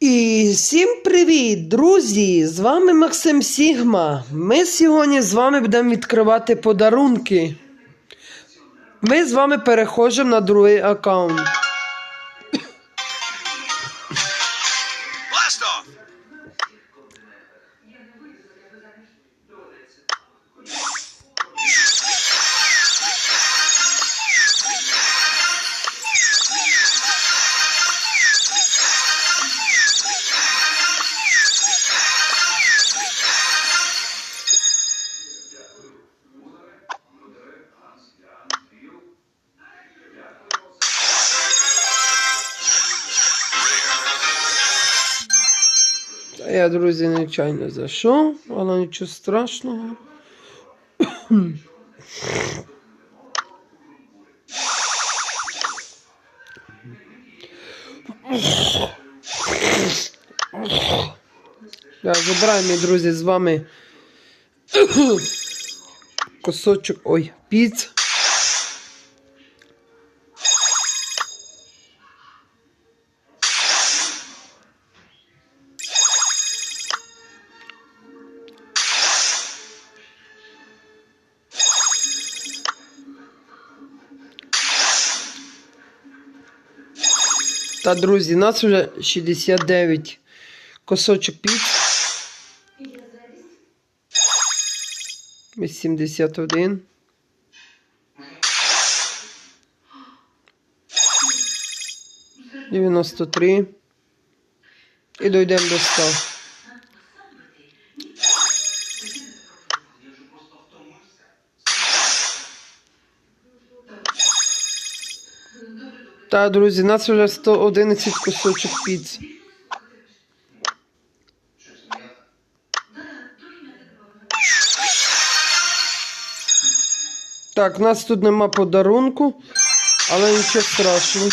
І всім привіт, друзі! З вами Максим Сігма. Ми сьогодні з вами будемо відкривати подарунки. Ми з вами переходимо на другий аккаунт. Я, друзі, нечайно зайшов, але нічого страшного. Так, забираємо, мій друзі, з вами кусочок. Ой, піц. Та, друзі, нас вже 69 косочок піц. 81. Дев'яносто три. І дійдемо до 100. Так, друзі, нас вже 111 кусочок піц. Так, нас тут нема подарунку, але нічого страшного.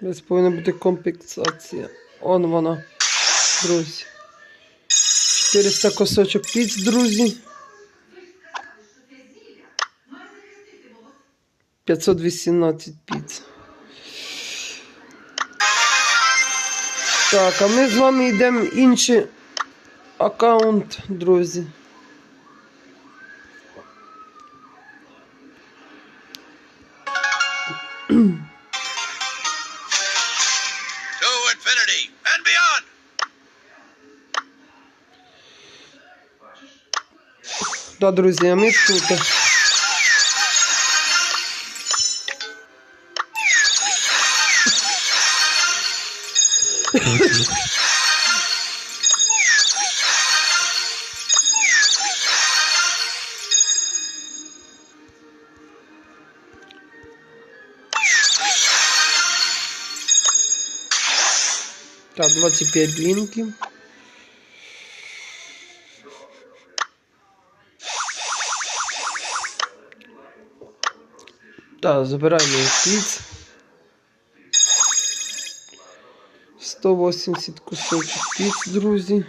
Десь повинна бути компенсація. Он вона, друзі. 400 кусочок піц, друзі. 518 піц. Так, а ми з вами йдемо в інший аккаунт, друзі. Да, друзі, ми тут. Так, 25 блінків. Так, забираємо піц. 180 кусочок піц, друзі.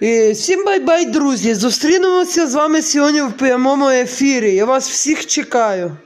І всім бай-бай, друзі! Зустрінемося з вами сьогодні в прямому ефірі. Я вас всіх чекаю.